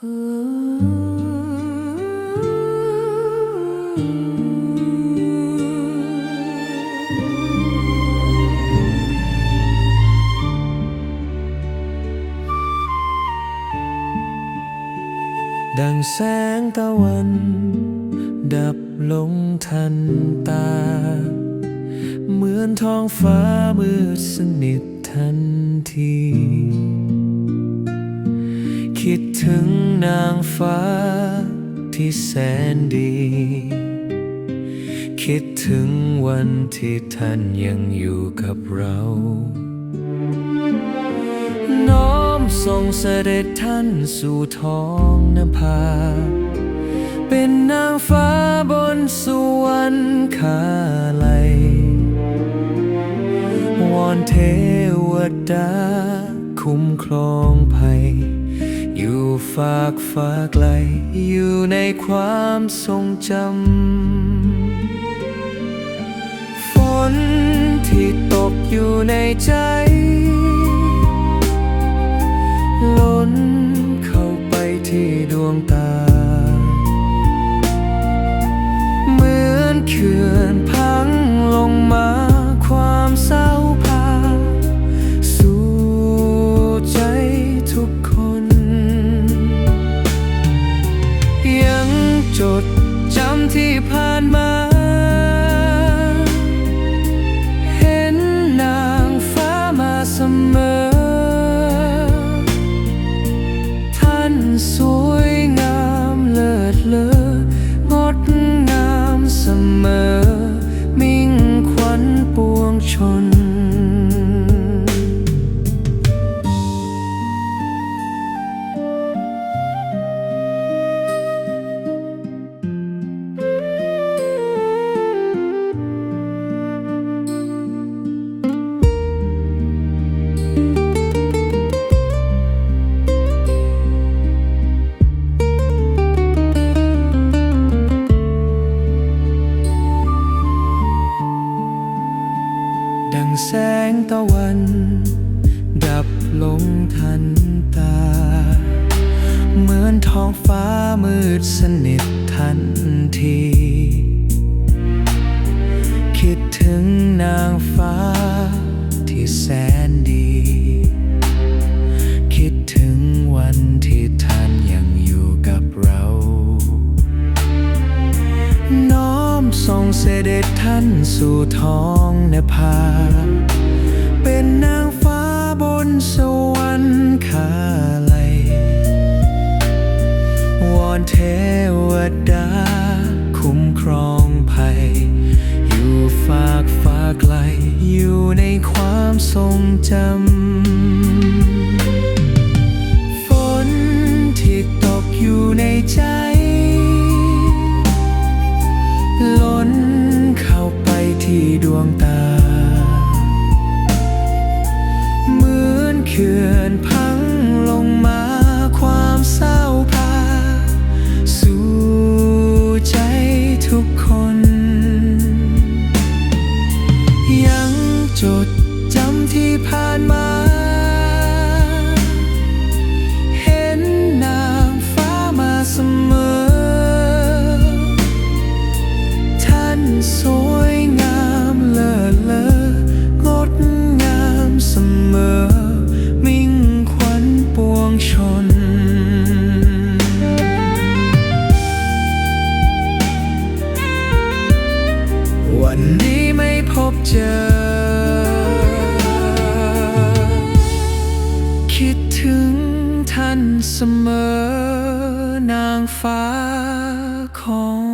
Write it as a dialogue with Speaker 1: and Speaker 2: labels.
Speaker 1: ดังแสงตะวัน ดับลงทันตา เหมือนท้องฟ้ามืดสนิททันที คิดถึงนางฟ้าที่แสนดี คิดถึงวันที่ท่านยังอยู่กับเรา น้อมส่งเสด็จท่านสู่ท้องนภา เป็นนางฟ้าบนสวรรคาไลยวอนเทวดาคุ้มครองากฟ้าไกล อยู่ในความทรงจำ ฝนที่ตกอยู่ในใจล้นเข้าไปที่ดวงตา เหมือนเขื่อนพังลงมาความเศร้าพา จดจำที่ผ่านมา เห็นนางฟ้ามาเสมอ ท่านสวยงามเลิศเลองดงามเสมอ งแสงตะวัน ดับลงทันตา เหมือนท้องฟ้ามืดสนิททันที คิดถึงนางฟ้าที่แสน เสด็จท่านสู่ท้องนภา เป็นนางฟ้าบนสวรรคาไลยวอนเทวดา คุ้มครองภัย อยู่ฝากฟ้าไกล อยู่ในความทรงจำ จำที่ผ่านมา เห็นนางฟ้ามาเสมอ ท่านสวยงามเลิศเลองดงามเสมอ มิ่งขวัญปวงชนวันนี้ไม่พบเจอ นเสมอนางฟ้าของ